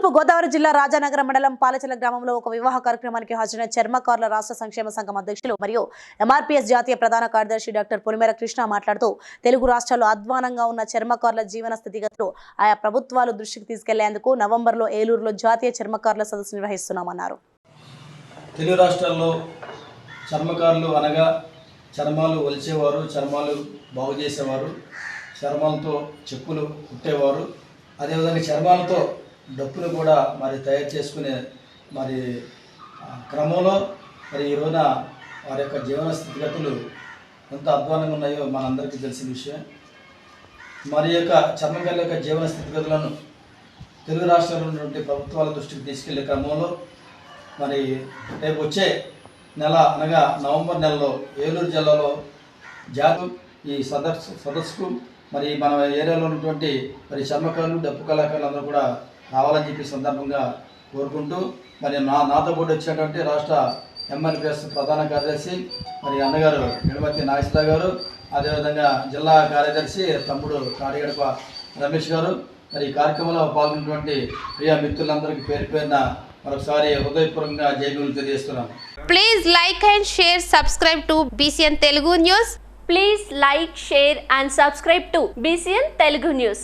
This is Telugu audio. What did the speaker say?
తూర్పు గోదావరి జిల్లా రాజానగరం మండలం పాలచల గ్రామంలో ఒక వివాహ కార్యక్రమానికి హాజరైన చర్మకారుల రాష్ట్ర సంక్షేమ సంఘం అధ్యక్షులు మరియు ఎంఆర్పీఎస్ జాతీయ ప్రధాన కార్యదర్శి డాక్టర్ పులిమేర కృష్ణ మాట్లాడుతూ తెలుగు రాష్ట్రాల్లో అధ్వానంగా ఉన్న చర్మకారుల జీవన స్థితిగతులు ఆయా ప్రభుత్వాలు దృష్టికి తీసుకెళ్ళేందుకు నవంబర్లో ఏలూరులో జాతీయ చర్మకారుల సదస్సు నిర్వహిస్తున్నామన్నారు. తెలుగు రాష్ట్రాల్లో చర్మకారులు అనగా చర్మాలు వలిచేవారు చర్మాలు బాగు చేసేవారు చర్మాలతో చెప్పులు కుట్టేవారు అదేవిధంగా చర్మాలతో డప్పులు కూడా మరి తయారు చేసుకునే మరి క్రమంలో మరి ఈ రోజున వారి యొక్క జీవన స్థితిగతులు ఎంత అధ్వానంగా ఉన్నాయో మనందరికీ తెలిసిన విషయం. మరి యొక్క చర్మకారుల యొక్క జీవన స్థితిగతులను తెలుగు రాష్ట్రాల్లో ఉన్నటువంటి ప్రభుత్వాల దృష్టికి తీసుకెళ్ళే క్రమంలో మరి రేపు వచ్చే నెల అనగా నవంబర్ నెలలో ఏలూరు జిల్లాలో జాతు ఈ సదస్సు సదస్సుకు మరి మన ఏరియాలో ఉన్నటువంటి మరి చర్మకారులు డప్పు కళాకారులు అందరూ కూడా రావాలని చెప్పి సందర్భంగా కోరుకుంటూ మరి నా నాతో పాటు వచ్చినటువంటి రాష్ట్ర ఎంఆర్పిఎస్ ప్రధాన కార్యదర్శి మరి అన్నగారు గణపతి నాగేశ్వరరావు గారు అదేవిధంగా జిల్లా కార్యదర్శి తమ్ముడు కాడిగడప రమేష్ గారు మరి ఈ కార్యక్రమంలో పాల్గొన్నటువంటి ప్రియ మిత్రులందరికీ పేరు పేరున మరొకసారి హృదయపూర్వకంగా జైలు తెలియజేస్తున్నాను please like and share subscribe to BCN Telugu news please like share and subscribe to BCN Telugu news